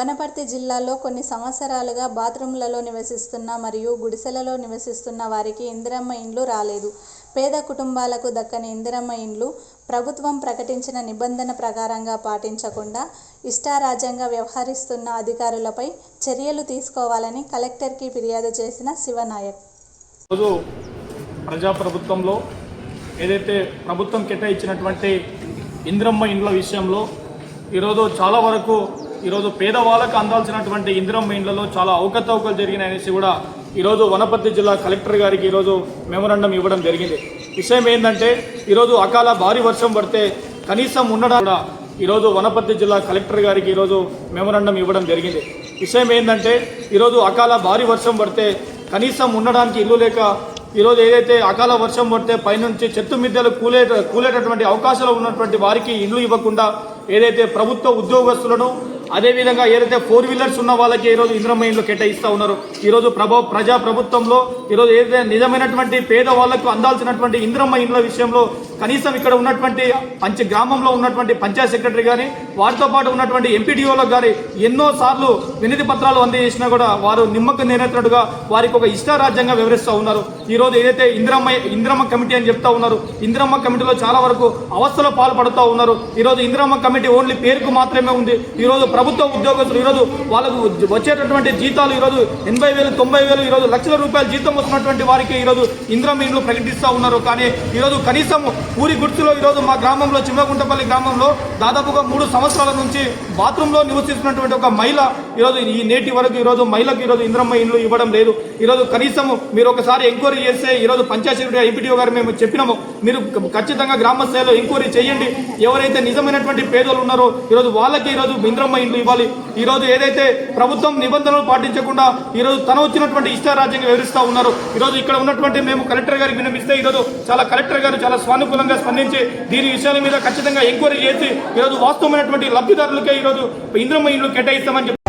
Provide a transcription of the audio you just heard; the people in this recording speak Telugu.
వనపర్తి జిల్లాలో కొన్ని సంవత్సరాలుగా బాత్రూంలలో నివసిస్తున్న మరియు గుడిసెలలో నివసిస్తున్న వారికి ఇందిరమ్మ ఇండ్లు రాలేదు. పేద కుటుంబాలకు దక్కని ఇందిరమ్మ ఇండ్లు ప్రభుత్వం ప్రకటించిన నిబంధన ప్రకారంగా పాటించకుండా ఇష్టారాజ్యంగా వ్యవహరిస్తున్న అధికారులపై చర్యలు తీసుకోవాలని కలెక్టర్కి ఫిర్యాదు చేసిన శివనాయక్. ఈరోజు ప్రజాప్రభుత్వంలో ఏదైతే ప్రభుత్వం కేటాయించినటువంటి ఇందిరమ్మ ఇండ్ల విషయంలో ఈరోజు చాలా వరకు ఈరోజు పేదవాళ్ళకు అందాల్సినటువంటి ఇందిరం మెయిన్లలో చాలా అవకతవకలు జరిగినాయనేసి కూడా ఈరోజు వనపర్తి జిల్లా కలెక్టర్ గారికి ఈరోజు మెమోరాండం ఇవ్వడం జరిగింది. విషయం ఏంటంటే ఈరోజు అకాల భారీ వర్షం పడితే కనీసం ఉండడం కూడా ఈరోజు వనపర్తి జిల్లా కలెక్టర్ గారికి ఈరోజు మెమోరాండం ఇవ్వడం జరిగింది. విషయం ఏంటంటే ఈరోజు అకాల భారీ వర్షం పడితే కనీసం ఉండడానికి ఇల్లు లేక ఈరోజు ఏదైతే అకాల వర్షం పడితే పైనుంచి చెట్టు మిద్దెలు కూలే కూలేటటువంటి అవకాశాలు ఉన్నటువంటి వారికి ఇల్లు ఇవ్వకుండా ఏదైతే ప్రభుత్వ ఉద్యోగస్తులను అదేవిధంగా ఏదైతే ఫోర్ వీలర్స్ ఉన్న వాళ్ళకి ఈరోజు ఇంద్రమయంలో కేటాయిస్తూ ఉన్నారు. ఈరోజు ప్రభా ప్రజా ప్రభుత్వంలో ఈరోజు ఏదైతే నిజమైనటువంటి పేదవాళ్ళకు అందాల్సినటువంటి ఇంద్రమ్మ ఇండ్ల విషయంలో కనీసం ఇక్కడ ఉన్నటువంటి పంచ గ్రామంలో ఉన్నటువంటి పంచాయత్ సెక్రటరీ కానీ వారితో పాటు ఉన్నటువంటి ఎంపీడీఓలకు కానీ ఎన్నో సార్లు వినతి పత్రాలు అందజేసినా కూడా వారు నిమ్మకు నేనెత్తినట్టుగా వారికి ఒక ఇష్టారాజ్యంగా వివరిస్తూ ఉన్నారు. ఈరోజు ఏదైతే ఇంద్రమ్మ ఇంద్రమ్మ కమిటీ అని చెప్తా ఉన్నారు ఇంద్రమ్మ కమిటీలో చాలా వరకు అవస్థలో పాల్పడుతూ ఉన్నారు. ఈరోజు ఇంద్రమ్మ కమిటీ ఓన్లీ పేరుకు మాత్రమే ఉంది. ఈ రోజు ప్రభుత్వ ఉద్యోగస్తులు ఈరోజు వాళ్ళకు వచ్చేటటువంటి జీతాలు ఈరోజు ఎనభై వేలు తొంభై వేలు ఈ రోజు లక్షల రూపాయల జీతం వస్తున్నటువంటి వారికి ఈరోజు ఇంద్రమీన్లు ప్రకటిస్తూ ఉన్నారు. కానీ ఈరోజు కనీసం ఊరి గుర్తులో ఈ రోజు మా గ్రామంలో చిమ్మగుంటపల్లి గ్రామంలో దాదాపుగా మూడు సంవత్సరాల నుంచి బాత్రూంలో నివసిస్తున్నటువంటి ఒక మహిళ ఈరోజు ఈ నేటి వరకు ఈరోజు మహిళకు ఈరోజు ఇంద్రమ్మ ఇండ్లు ఇవ్వడం లేదు. ఈరోజు కనీసం మీరు ఒకసారి ఎంక్వైరీ చేస్తే ఈరోజు పంచాయతీ ఐపీటీఓ గారు మేము చెప్పినాము. మీరు ఖచ్చితంగా గ్రామ స్థాయిలో ఎంక్వైరీ చేయండి. ఎవరైతే నిజమైనటువంటి పేదలు ఉన్నారో ఈరోజు వాళ్ళకి ఈరోజు ఇంద్రమ్మ ఇండ్లు ఇవ్వాలి. ఈరోజు ఏదైతే ప్రభుత్వం నిబంధనలు పాటించకుండా ఈరోజు తన వచ్చినటువంటి ఇష్టారాజ్యంగా వివరిస్తూ ఉన్నారు. ఈరోజు ఇక్కడ ఉన్నటువంటి మేము కలెక్టర్ గారికి విన్నపిస్తే ఈరోజు చాలా కలెక్టర్ గారు చాలా సానుకూలంగా స్పందించి దీని విషయాల మీద ఖచ్చితంగా ఎంక్వైరీ చేసి ఈరోజు వాస్తవమైనటువంటి లబ్ధిదారులకే ఈరోజు ఇంద్రమ్మ ఇండ్లు కేటాయిస్తామని చెప్పి